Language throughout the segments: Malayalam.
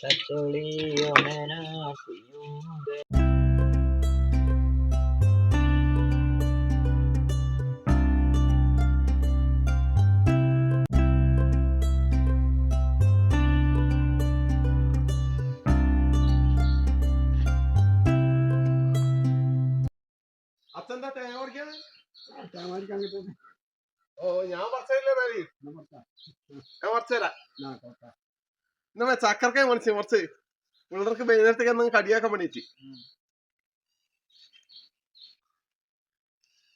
തച്ചോളി ഓമന കുഞ്ഞുമ്പേ അച്ഛന്റെ തേങ്ങ പറിക്കാൻ? തേങ്ങ ഓ ഞാൻ പറിച്ചില്ലേ ഞാൻ പറിച്ചുതരാം. എന്നാ ചക്കർക്കായ മണിച്ച് കുറച്ച് പിള്ളേർക്ക് വൈകുന്നേരത്തേക്ക് എന്തെങ്കിലും കടിയാക്കാൻ പണിയിട്ട്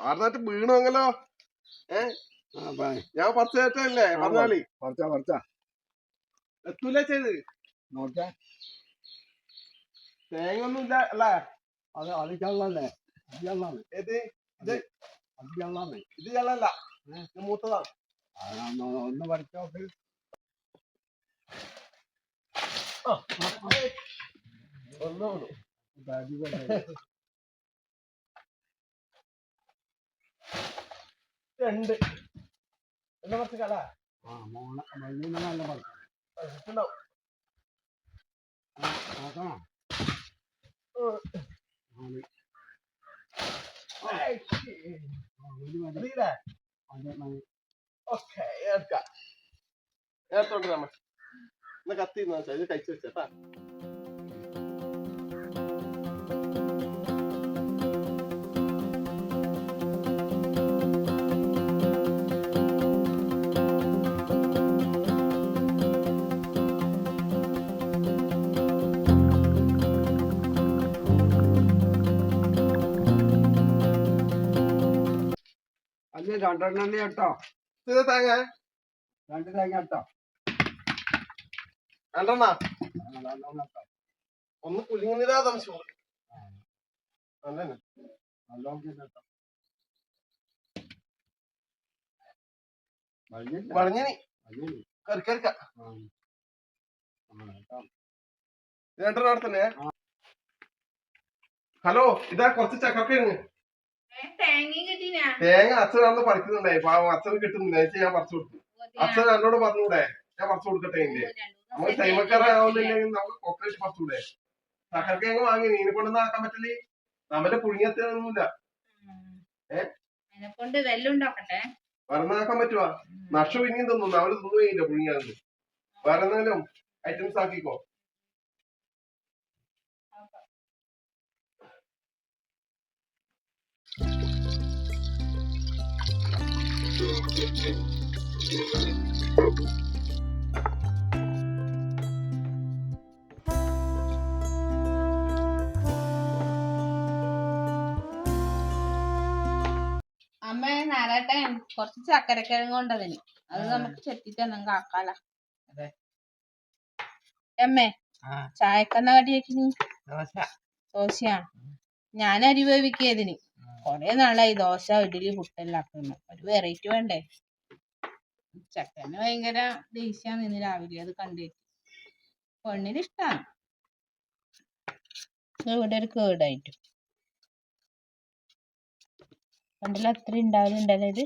ആർന്നാട്ട് വീണോങ്ങല്ലോ ഏ? ഞാൻ പറിച്ച ചേട്ടല്ലേ പറഞ്ഞാലി. പറിച്ചാ പറിച്ചാ. എത്തൂല ചെയ്ത്? നോക്കാ തേങ്ങ ഒന്നും ഇല്ല അല്ലേ അത് അത് ചള്ളല്ലേ അത് ചള്ളാണ് ഏത് അത് ചള്ളാണ് ഇത് ചള്ളല്ല മൂത്തതാണ് ഒന്ന് പറിച്ചോക്ക് ഒന്നും രണ്ട് എന്താ പറിച്ചു കല ആ മോളെ മണ്ണിന് നല്ല പറിക്കാം ഉണ്ടാവും നോക്കണം ആണ്. ഏയ്. ആ, ഒരു മതി. അറിയില്ലേ അത് മതി. ഓക്കെ എടുക്കാം എടുത്തോണ്ട് നമ്മ എന്നാ കത്തി ഇത് കഴിച്ചു വെച്ചേട്ടാ അത് രണ്ടെണ്ണം കേട്ടോ. ഇത് തേങ്ങ. രണ്ട് തേങ്ങ കേട്ടോ. രണ്ടെണ്ണ ഒന്ന് കുലുങ്ങുന്നില്ലാ വഴിയില്ല വളഞ്ഞിനി രണ്ടെണ്ണം അവിടെ തന്നെ. ഹലോ ഇതാ കുറച്ച് ചക്കൊക്കെ തേങ്ങ അച്ഛനാന്ന് പറിക്കുന്നുണ്ടായി. പാവം അച്ഛന് കിട്ടുന്നില്ല ഞാൻ പറിച്ചു കൊടുത്തു. അച്ഛൻ എന്നോട് പറഞ്ഞൂടെ ഞാൻ പറിച്ചു കൊടുക്കട്ടെ എന്റെ നമ്മൾ സൈമക്കാരാവുന്നില്ലെങ്കിൽ നമുക്ക് കൊക്കറ്റ് പറിച്ചൂടെ ചക്കരക്കിഴങ്ങ് വാങ്ങി നീനെ കൊണ്ടൊന്നും ആക്കാൻ പറ്റില്ലേ? നമ്മന്റെ പുഴുങ്ങിയത്തൊന്നുമില്ല ഏ? അതിനെ കൊണ്ട് വെല്ലുണ്ടാക്കട്ടെ വറന്നാക്കാൻ പറ്റുവാ. നഷ്ടം പിന്നെയും തിന്നു. അവർ തിന്നുകയില്ല പുഴുങ്ങിയാന്ന് വേറെ എന്തെങ്കിലും ഐറ്റംസ് ആക്കിക്കോ. അമ്മ കുറച്ച് ചക്കരക്കിഴങ്ങ് കൊണ്ടതിന്. അത് നമുക്ക് ചെത്തിട്ട് നമുക്ക് ആക്കാല എമ്മേ. ചായക്കെന്ന കടിയാക്കിനി ദോശയാ? ഞാൻ അരി വേവിക്കിയതിന് കൊറേ നാളായി ദോശ ഇഡലി പുട്ടെല്ലാം ആക്കുന്നു ഒരു വെറൈറ്റി വേണ്ടേ? ചക്കന് ഭയങ്കര ദേഷ്യാണ് ഇന്ന് രാവിലെ അത് കണ്ടിട്ട് പെണ്ണിന് ഇഷ്ടാണ് ഇവിടെ ഒരു കേടായിട്ട്. പണ്ടിൽ അത്ര ഉണ്ടാവലുണ്ടല്ലോ ഇത്?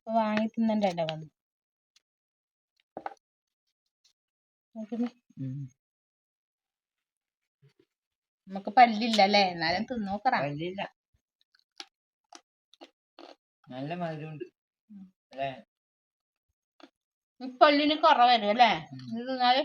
ഇപ്പൊ വാങ്ങി തിന്നണ്ടല്ലോ വന്ന് നമുക്ക് പല്ലില്ല അല്ലേ എന്നാലും തിന്നോക്കറ. പല്ലില്ല. നല്ല മധുരമുണ്ട്. അല്ലേ പല്ലിന് കുറവ് വരും അല്ലേ? ഇത് തിന്നാൽ?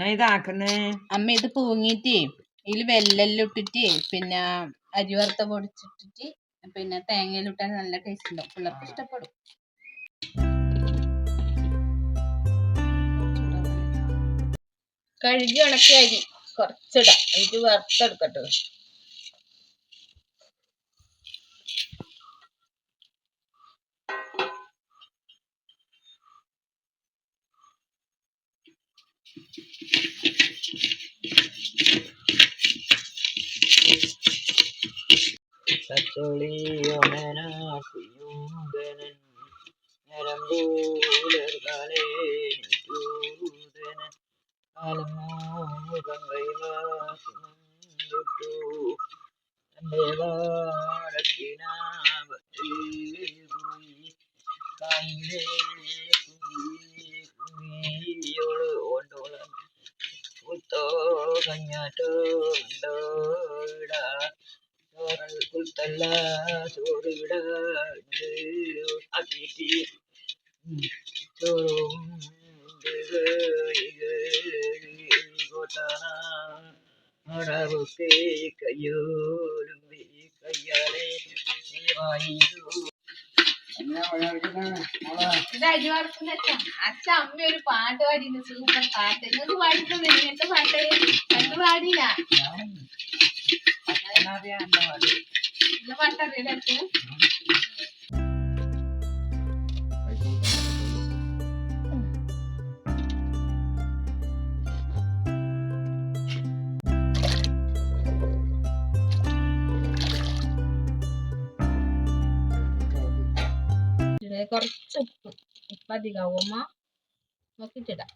എന്നാ ഇതാക്കുന്നേ അമ്മ ഇത് പൂങ്ങിയിട്ട് ഇതിൽ വെല്ലെല്ലാം ഇട്ടിട്ട് പിന്നെ അരി വറുത്ത പൊടിച്ചിട്ടിട്ട് പിന്നെ തേങ്ങയിലിട്ടാൽ നല്ല ടേസ്റ്റ് ഉണ്ടാവും. പിള്ളേർക്ക് ഇഷ്ടപ്പെടും. കഴുകി ഉണക്കിയ അരി കുറച്ചിടാം. എനിക്ക് വറുത്തെടുക്കട്ടെ. തച്ചോളി ഓമന കുഞ്ഞുമ്പനൻ ഞരമ്പൂലർകാലേ നിറ്റൂതനൻ. കാലമോ കൈവാസുമുണ്ടു തന്റെ വാഴക്കിനാവത്തിൽ കായിലെ കുഞ്ഞി കുഞ്ഞിയോട് ഓണ്ടോളം. കുത്തോ കഞ്ഞാറ്റോ ഉണ്ടോട. ചോറൽ കുത്തല്ല ചോറിട ആക്കിയിട്ട് ചോറും അടവുക്കെ കയ്യോലും കയ്യാലെ അച്ഛൻ അച്ഛ അമ്മ ഒരു പാട്ട് പാടിയിരുന്നു സൂപ്പർ പാട്ട്. നിങ്ങൾക്ക് പാടിക്കുന്നു ഇങ്ങനത്തെ പാട്ട് കണ്ടു പാടില്ല കുറച്ച് ഉപ്പ്. ഉപ്പ് അധികമാവുമ്പോ നോക്കിട്ടിടാം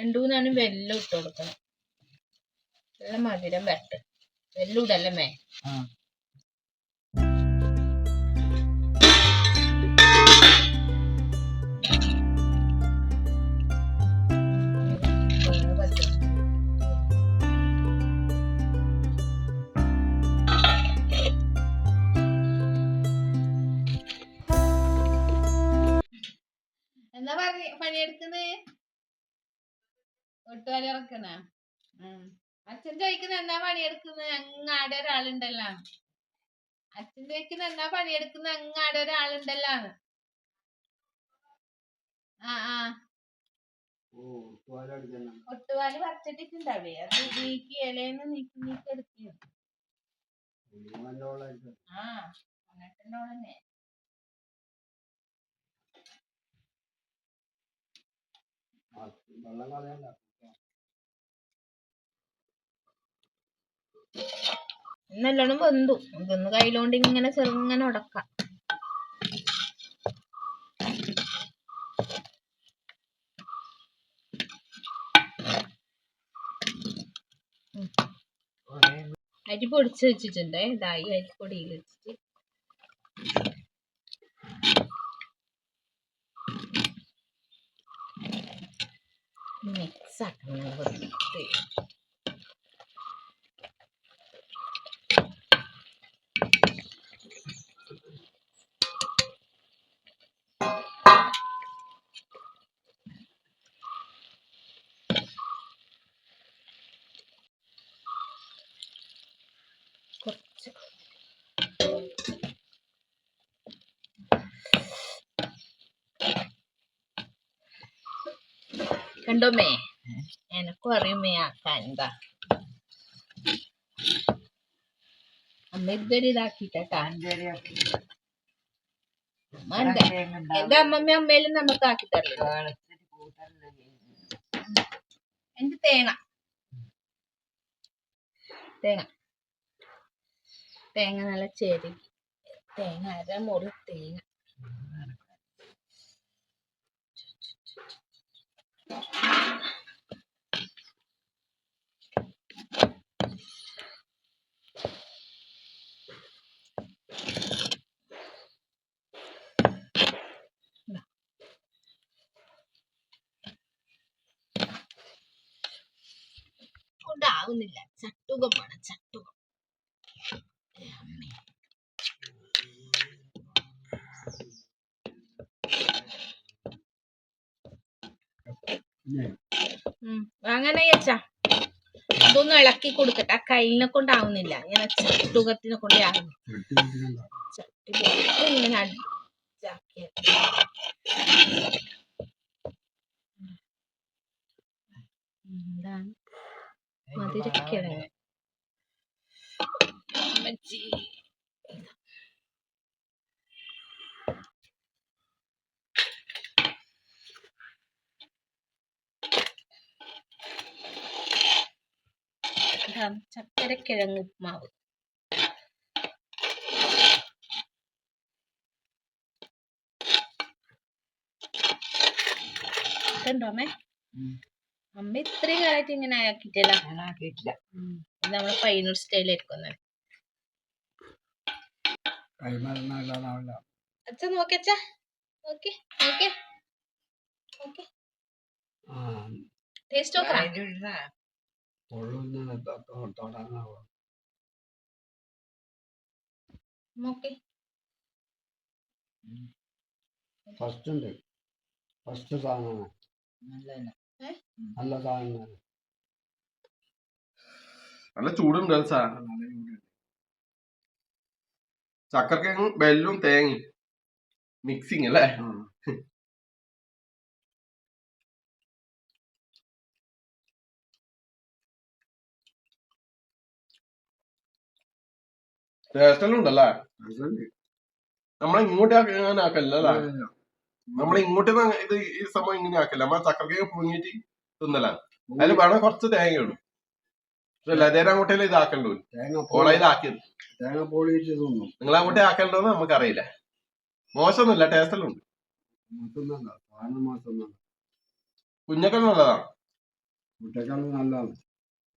രണ്ടൂന്നാണ് വെല്ലം ഇട്ട് കൊടുക്കണം. നല്ല മധുരം വരട്ടെ. വെല്ലം ഇടല്ലേ മേ? പണിയെടുക്കുന്നേ? ഒട്ടുകാലി ഇറക്കണ അച്ഛൻ ചോദിക്കുന്ന എന്നാ പണിയെടുക്കുന്നത് അങ്ങാടെ ഒരാളുണ്ടല്ലോ. അച്ഛൻ ചോദിക്കുന്ന എന്നാ പണിയെടുക്കുന്ന? അങ്ങാടെ ഒരാളുണ്ടല്ലോ. ആ ആ. ഒട്ടുപാൽ പറിച്ചിട്ടിട്ടുണ്ടാവേ അത് നീക്കി ഇലയിന്ന് നീക്കി നീക്കി നല്ലോളായിട്ട് ആ എന്നിട്ടുണ്ടോളന്നെ വെള്ളം കളയണ്ട. നല്ലോണം വെന്തു. ഇതൊന്ന് കയ്യിലോണ്ട് ഇങ്ങനെ ചെറുങ്ങനെ ഉടക്കാം. അരി പൊടിച്ച് വെച്ചിട്ടുണ്ട്. ഇതായി അരിപ്പൊടിയിൽ വെച്ചിട്ട്. മിക്സ് ആക്കണം വൃത്തി കുറച്ച് കണ്ടോമേ? എനക്കും അറിയുമേ ആക്കാൻ എന്താ അമ്മ ഇതൊരു ഇതാക്കിട്ടാ എന്റെ അമ്മമ്മ അമ്മയിലും നമുക്ക് ആക്കി തരില്ല എന്റെ തേങ്ങ? തേങ്ങ. തേങ്ങ നല്ല ചെരി തേങ്ങ അര മുറി തേങ്ങ. കൊണ്ടാവുന്നില്ല ചട്ടുകം വേണം ചട്ടുകം അമ്മേ. പിന്നെ ഉം. അങ്ങനെ അച്ഛാ അതൊന്നും ഇളക്കി കൊടുക്കട്ടെ. ആ കയ്യിനെ കൊണ്ടാവുന്നില്ല. ഇങ്ങനെ ചട്ടുകത്തിനെ കൊണ്ടേ ആവുന്നു. ചട്ടി ഇങ്ങനെ അടിച്ചാക്കിയ എന്താണ്? മധുരക്കിഴങ്ങ് അമ്മച്ചി. ഗ്രാം ചക്കരക്കിഴങ്ങ് ഉപ്മാവ്. കണ്ടോ അമ്മേ? അമ്മ ഇത്രയും കാലമായിട്ട് ഇങ്ങനെ ആക്കിയിട്ടില്ല. ആക്കിയിട്ടില്ല. ഇത് നമ്മളെ പയ്യന്നൂർ സ്റ്റൈലായിരിക്കും അച്ഛ നോക്കി അച്ഛ. നോക്കി നോക്കി. ടേസ്റ്റ് നോക്കാം പൊള്ളുന്ന തൊടാനാവുക ഫസ്റ്റ് ഉണ്ട് ഫസ്റ്റ് സാധനമാണ്. നല്ല സാധനമാണ്. നല്ല ചൂടുണ്ട് സാർ ചക്കരക്കിഴങ്ങും ബെല്ലും തേങ്ങയും. മിക്സിങ് അല്ലേ? ടേസ്റ്റ് എല്ലാം ഉണ്ടല്ലേ നമ്മളെ ഇങ്ങോട്ട് അങ്ങനെ ആക്കല്ലേ നമ്മളെ ഇങ്ങോട്ട് ഇത് ഈ സംഭവം ഇങ്ങനെ ആക്കല്ല നമ്മളെ ചക്കരക്കൊക്കെ പുഴുങ്ങിയിട്ട് തിന്നല. അതിൽ വേണം കുറച്ച് തേങ്ങ ഇടും. അല്ല? അതേരം അങ്ങോട്ടേലും ഇതാക്കണ്ടോ ഓള ഇതാക്കിയത് തേങ്ങ പോളിയിട്ട് തിന്നും. നിങ്ങൾ അങ്ങോട്ടേ ആക്കണ്ടോന്ന് നമുക്കറിയില്ല. മോശമൊന്നുമില്ല ടേസ്റ്റ് എല്ലാം ഉണ്ട് കുഞ്ഞൊക്കെ നല്ലതാണ്? കുട്ടിക്കാളും നല്ലതാണ്.